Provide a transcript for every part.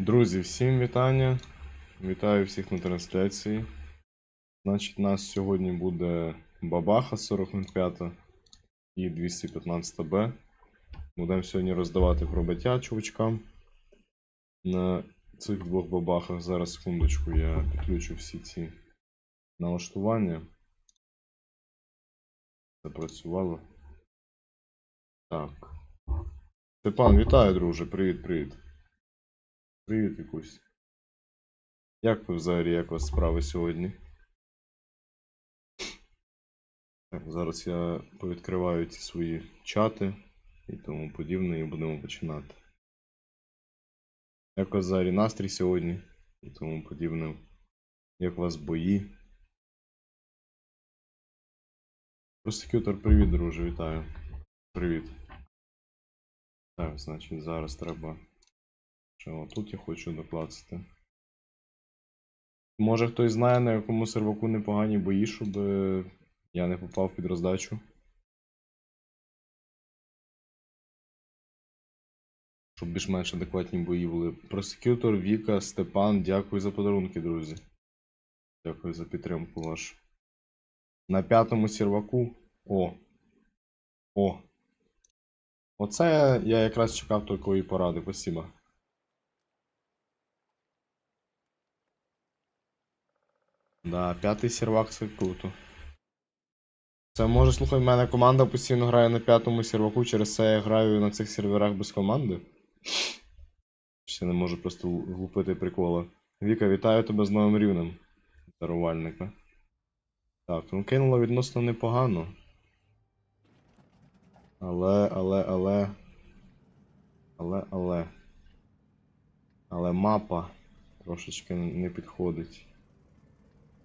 Друзі, всім вітання. Вітаю всіх на трансляції. Значить, у нас сьогодні буде Бабаха 45 і 215Б. Будемо сьогодні роздавати пробиття чувачкам. На цих двох бабахах зараз секундочку я підключу всі ці налаштування. Запрацювало. Так. Степан, вітаю, друже. Привіт, привіт. Якусь. Як ви взагалі, як у вас справи сьогодні? Так, зараз я повідкриваю ці свої чати і тому подібне, і будемо починати. Як у вас взагалі настрій сьогодні і тому подібне. Як у вас бої? Просекютор, привіт, друже, вітаю. Привіт. Так, значить, зараз треба. Що тут я хочу докласти. Може хтось знає, на якому серваку непогані бої, щоб е, я не попав під роздачу. Щоб більш-менш адекватні бої були. Просекютор, Віка, Степан, дякую за подарунки, друзі. Дякую за підтримку вашу. На п'ятому серваку. О. О. Оце я якраз чекав такої поради. Спасибо. Да, п'ятий сервак це круто. Це може, слухай, в мене команда постійно грає на п'ятому серваку, через це я граю на цих серверах без команди. Ще не можу просто глупити прикола. Віка, вітаю тебе з новим рівнем. Дарувальника. Так, ну кинуло відносно непогано. Але, але, але. Але, але. Але мапа трошечки не підходить.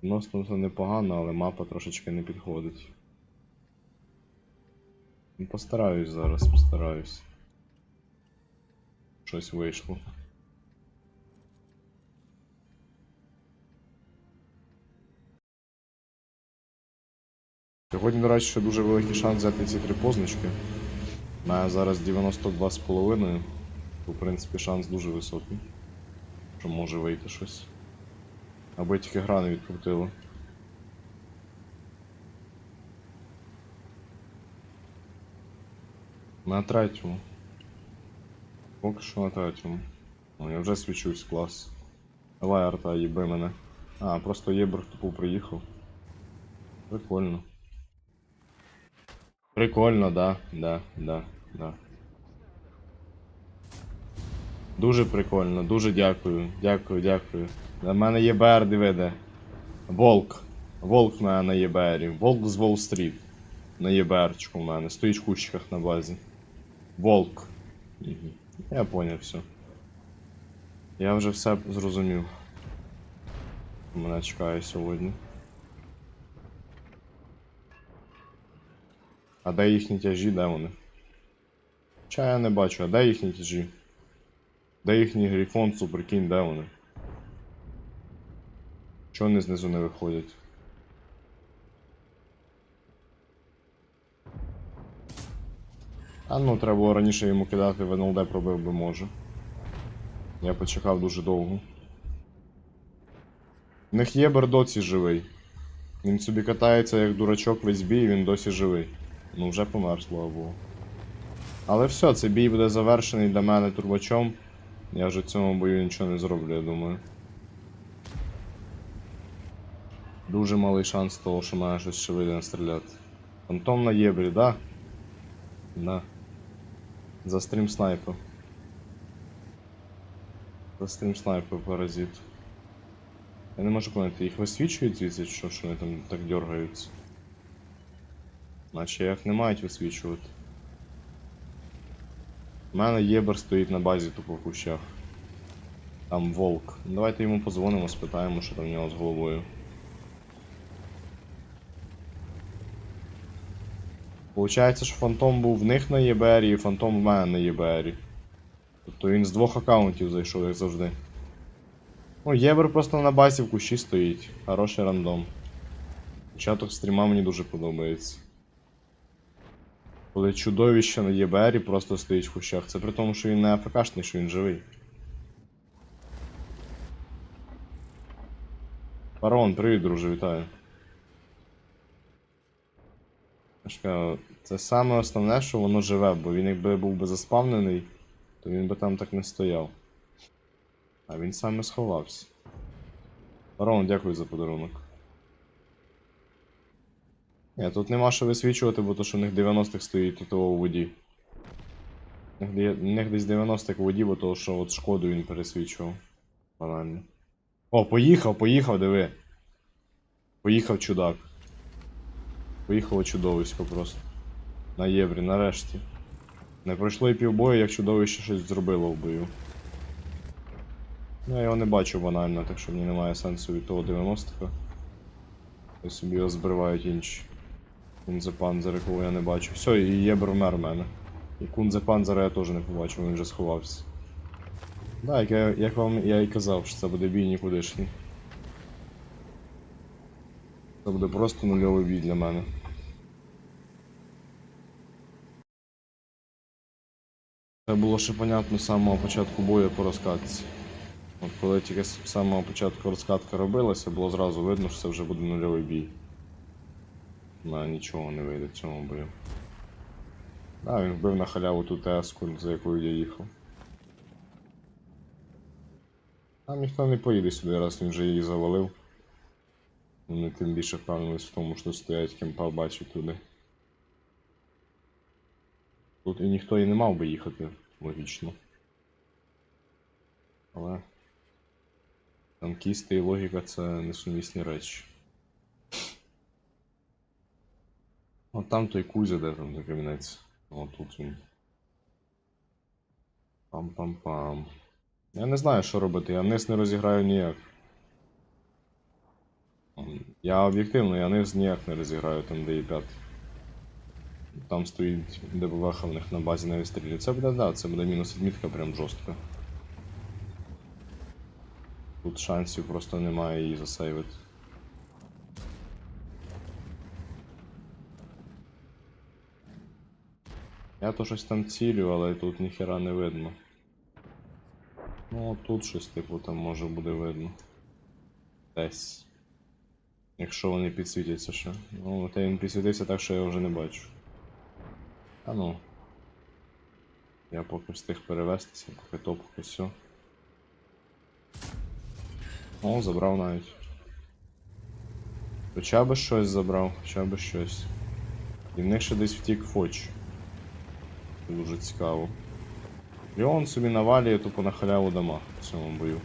Відносно це непогано, але мапа трошечки не підходить. Ну, Постараюсь зараз, постараюсь. Щось вийшло. Сьогодні, до речі, ще дуже великий шанс взяти ці три позначки. Маю зараз 92,5. То, в принципі, шанс дуже високий. Що може вийти щось. Аби тільки гра не відкрутила. На третьому. Поки що на третьому. О, я вже свічусь, клас. Давай, арта, їби мене. А, просто єбр тупо приїхав. Прикольно. Прикольно, да, да, да, да. Дуже прикольно, дуже дякую, дякую, дякую. На мене є БР. Волк. Волк мене на ЄБРі. Волк з Волл-стріт. На ЄБРчику в мене. Стоїть в кущиках на базі. Волк. Я поняв все. Я вже все зрозумів. Мене чекає сьогодні. А де їхні тяжі, де вони? Ча я не бачу, а де їхні тяжі? Де їхній грифон, суперкінь, де вони? Чого вони знизу не виходять? А ну, треба було раніше йому кидати в НЛД пробив би може. Я почекав дуже довго. В них є Бердоці живий. Він собі катається як дурачок весь бій, і він досі живий. Ну вже помер, слава Богу. Але все, цей бій буде завершений для мене турбачом. Я вже в цьому бою нічого не зроблю, я думаю. Дуже малий шанс того, що мене щось ще вийде настріляти. Фантом на єбрі, да? Да. За стрім снайпер. За стрім снайпер паразит. Я не можу поняти, їх висвічують звідси, що, що вони там так дергаються. Наче їх не мають висвічувати. У мене єбер стоїть на базі тупо в кущах. Там волк. Давайте йому позвонимо, спитаємо, що там в нього з головою. Получається, що фантом був в них на ЄБРі і фантом в мене на ЄБРі. Тобто він з двох аккаунтів зайшов, як завжди. Ну, Єбер просто на басі в кущі стоїть. Хороший рандом. Початок стріма мені дуже подобається. Коли чудовище на ЄБРі просто стоїть в кущах. Це при тому, що він не АФКшний, що він живий. Парон, привіт, друже, вітаю. Це саме основне, що воно живе, бо він якби був би заспавнений, то він би там так не стояв. А він саме сховався. Фараон, дякую за подарунок. Ні, тут нема що висвічувати, бо то, що в них 90-х стоїть тут у воді. Них них десь 90-х у воді, бо то, що от шкоду він пересвічував. Банально. О, поїхав, поїхав, диви. Поїхав чудак. Поїхало чудовисько просто. На єврі, нарешті. Не пройшло і півбою, як чудовище щось зробило в бою. Ну, я його не бачу банально, так що мені немає сенсу від того 90-ка. Хай собі його збривають інші. Кунзепанзери, кого я не бачу. Все, і Єбер вмер в мене. І Кунзепанзера я теж не побачив, він вже сховався. Да, як я, як вам я і казав, що це буде бій нікудишній. Це буде просто нульовий бій для мене. Це було ще понятно з самого початку бою по розкатці. От коли тільки з самого початку розкатка робилася, було зразу видно, що це вже буде нульовий бій. Мене нічого не вийде в цьому бою. Да, він вбив на халяву ту теску, за якою я їхав. Там ніхто не поїде сюди, раз він вже її завалив. Вони тим більше впевнились в тому, що стоять кемпа бачить туди. Тут і ніхто і не мав би їхати, логічно. Але. Танкісти і логіка це несумісні речі. От там той Кузя, де там той камінець. О, тут він. Пам-пам-пам. Я не знаю, що робити, я низ не розіграю ніяк. Я об'єктивно, я низ ніяк не розіграю там, де є 5. Там стоїть ДБВХ в них на базі на відстрілі. Це буде, да, це буде мінус відмітка прям жорстка. Тут шансів просто немає її засейвити. Я то щось там цілю, але тут ніхера не видно. Ну, тут щось типу там може буде видно. Десь. Якщо вони підсвітяться ще. Ну, от він підсвітився так, що я вже не бачу. А ну. Я поки встиг перевестися, поки то, поки все. О, забрав навіть. Хоча би щось забрав, хоча би щось. І в них ще десь втік фоч. Дуже цікаво. Леон собі навалює тупо на халяву дома в цьому бою.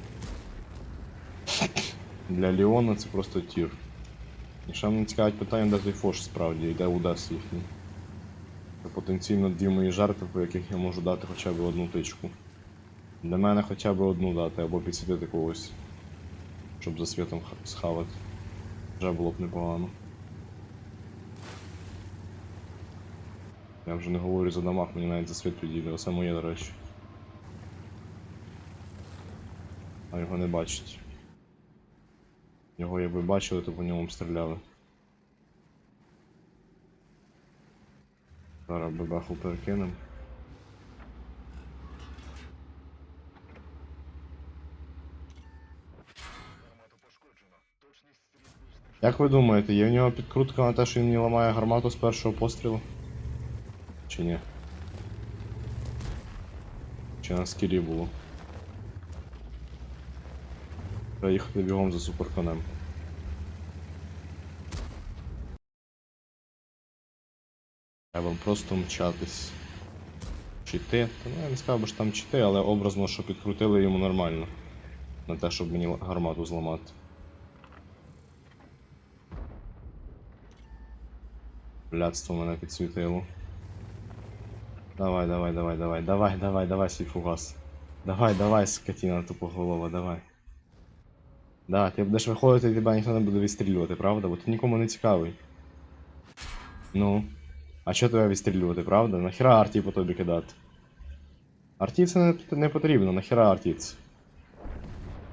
Для Леона це просто тір. І ще мене цікавить питання, де той фош справді, і де Удас їхній. Це потенційно дві мої жертви, по яких я можу дати хоча б одну тичку. Для мене хоча б одну дати, або підсвітити когось. Щоб за світом схавати. Вже було б непогано. Я вже не говорю за дамаг, мені навіть за світ підійде, оце моє, до речі. А його не бачить. Його якби бачили, то по ньому б стріляли. Зараз бебеху перекинем. Як ви думаєте, є в нього підкрутка на те, що він мені ламає гармату з першого пострілу? Чи ні? Чи на скілі було? Треба їхати бігом за суперконем. Треба просто мчатись. Чити. Та ну я не сказав би, що там чити, але образно, що підкрутили йому нормально. На те, щоб мені гармату зламати. Блядство мене підсвітило. Давай, давай, давай, давай, давай, давай, давай, свій фугас. Давай, давай, скотина тупоголова, давай. Да, ти будеш виходити, і тебе ніхто не буде відстрілювати, правда? Бо ти нікому не цікавий. Ну. А що тебе відстрілювати, правда? Нахіра арті по тобі кидати? Арті це не, потрібно, нахіра арті це.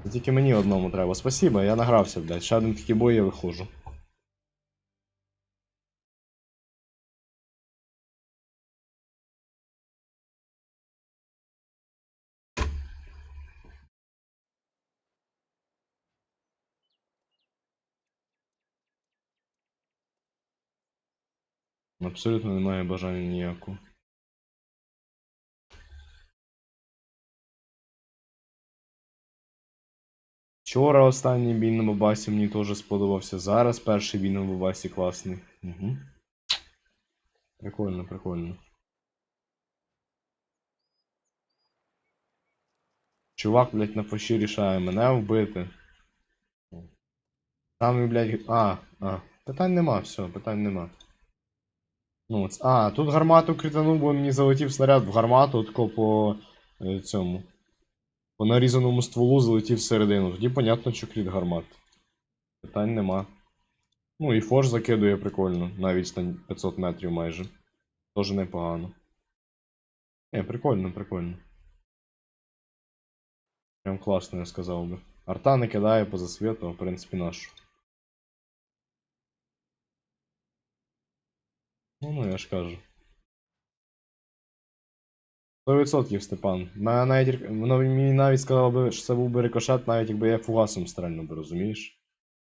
Це тільки мені одному треба. Спасибо, я награвся, блядь. Ще один такий бой я виходжу. Абсолютно немає бажання ніякого. Вчора останній бій на Бабасі мені теж сподобався. Зараз перший бій на Бабасі класний. Угу. Прикольно, прикольно. Чувак, блядь, на фаші рішає мене вбити. Там, блядь, а, а. Питань нема, все, питань нема. Ну, а, тут гармату кританув, бо мені залетів снаряд в гармату, тако по е, цьому. По нарізаному стволу залетів всередину. Тоді понятно, що кріт гармат. Питань нема. Ну і форш закидує прикольно, на відстань 500 метрів майже. Тоже непогано. Не, прикольно, прикольно. Прям класно, я сказав би. Арта не кидає поза світу, в принципі, нашу. Ну, ну, я ж кажу. 100% Степан. Мене навіть, мені навіть сказало би, що це був би рикошет, навіть якби я фугасом стрельнув би, розумієш?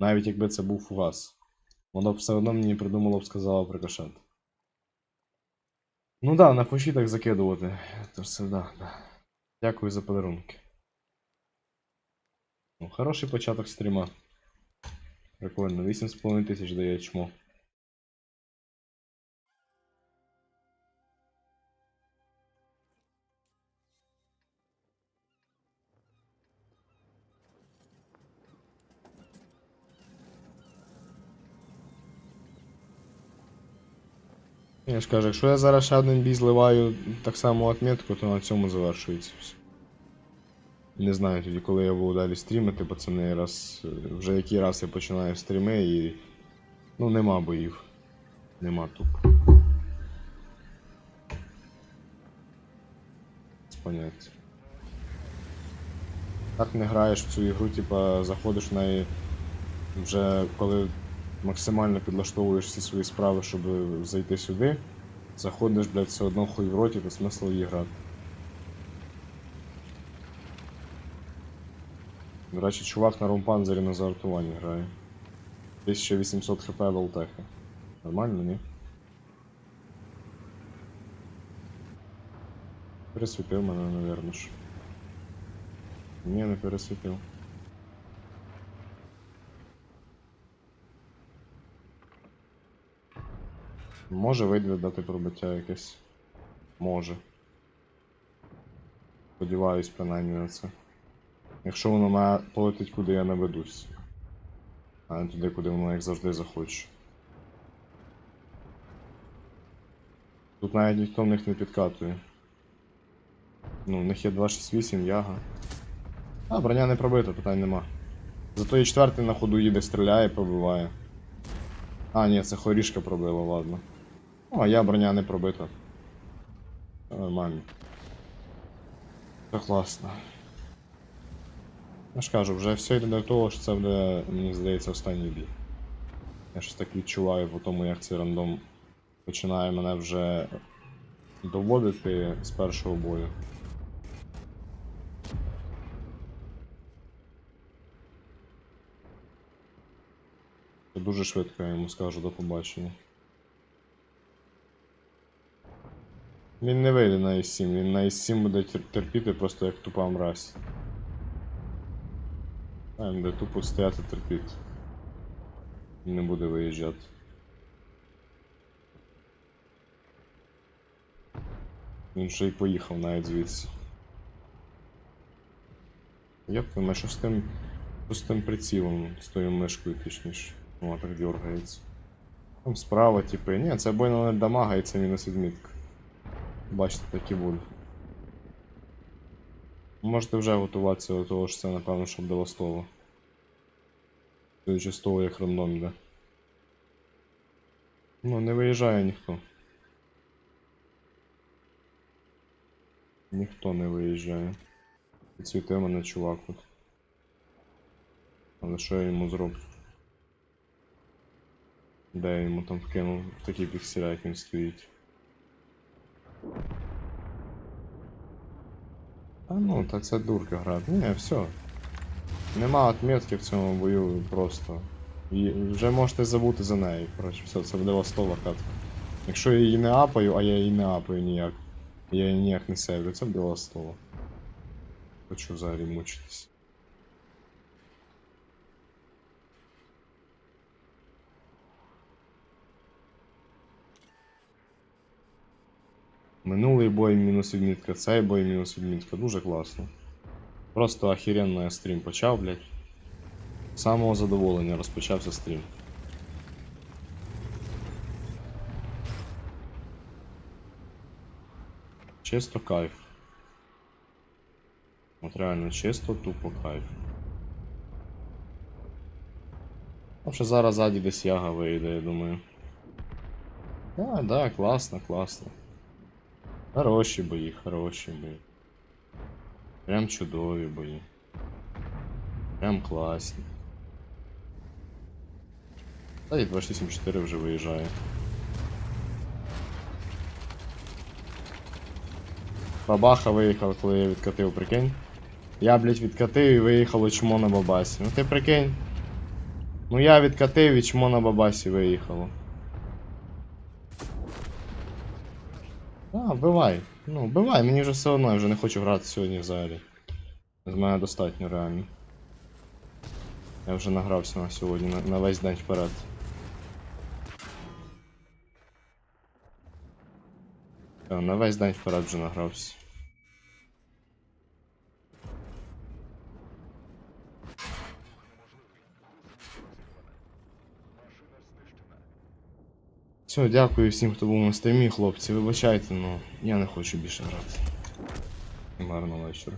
Навіть якби це був фугас. Воно б все одно мені придумало б сказало б рикошет. Ну да, на фоші так закидувати. То все, да, да. Дякую за подарунки. Ну, хороший початок стріма. Прикольно, 8,5 тисяч дає чмо. Ж кажу, якщо я зараз ще один бій зливаю так само отметку, то на цьому завершується все. Не знаю тоді, коли я буду далі стрімити, пацани, раз. е, Вже який раз я починаю стріми і. Ну нема боїв. Нема тупо. Без. Так не граєш в цю ігру, типа заходиш в неї вже коли максимально підлаштовуєш всі свої справи, щоб зайти сюди. Заходиш, блядь, все одно хуй в роті, то смисл її грати. До речі, чувак на ромпанзері на зартуванні грає. 1800 хп волтеха. Нормально, ні? Пересвітив мене, ж. Ні, не пересвітив. Може вийде дати пробиття якесь. Може. Сподіваюсь, принаймні на це. Якщо воно мене полетить, куди я наведусь. А не туди, куди воно як завжди захоче. Тут навіть ніхто в них не підкатує. Ну, в них є 268 яга. А, броня не пробита, питань нема. Зато і четвертий на ходу їде, стріляє, пробиває. А, ні, це хорішка пробила, ладно. Ну, а я броня не пробита. Нормально. Це класно. Я ж кажу, вже все йде до того, що це буде, мені здається, останній бій. Я щось так відчуваю по тому, як цей рандом починає мене вже доводити з першого бою. Дуже швидко, я йому скажу до побачення. Він не вийде на І7, він на І7 буде терпіти просто як тупа мразь. А він буде тупо стояти терпіти. Він не буде виїжджати. Він ще й поїхав навіть звідси. Як ти що з тим. З тим прицілом, з тою мишкою точніше. Вона так дергається. Там справа, типу. Ні, це бойна не дамага мінус відмітка. Бачите, так і. Можете вже готуватися до того, що це, напевно, щоб до Ластова. Судячи з як рандом йде. Ну, не виїжджає ніхто. Ніхто не виїжджає. Підсвітив мене чувак тут. Але що я йому зроблю? Де я йому там вкинув в такі пікселя, як він стоїть. А ну, та це дурка гра. Ні, все. Нема отметки в цьому бою просто. І вже можете забути за неї. Коротше, все, це буде ластова катка. Якщо я її не апаю, а я її не апаю ніяк. Я її ніяк не сейвлю, це біле слово. Хочу взагалі мучитись. Минулий бой мінус відмітка, цей бой мінус відмітка. Дуже класно. Просто охеренно я стрім почав, блядь. З Самого задоволення розпочався стрім. Чисто кайф. От реально чисто тупо кайф. А ще зараз ззаді десь яга вийде, я думаю. Да, да, класно, класно. Хороші бої, хороші бої. Прям чудові бої. Прям класні. Та і 284 вже виїжджає. Бабаха виїхав, коли я відкатив, прикинь. Я, блядь, відкатив і виїхало чмо на бабасі. Ну ти прикинь. Ну я відкатив і чмо на бабасі виїхало. А, вбивай. Ну, вбивай, мені вже все одно, я вже не хочу грати сьогодні взагалі. З мене достатньо реально. Я вже награвся на сьогодні, на, на весь день вперед. На весь день вперед вже награвся. Все, дякую всім, хто був на стрімі, хлопці. Вибачайте, але я не хочу більше грати. Гарного вечора.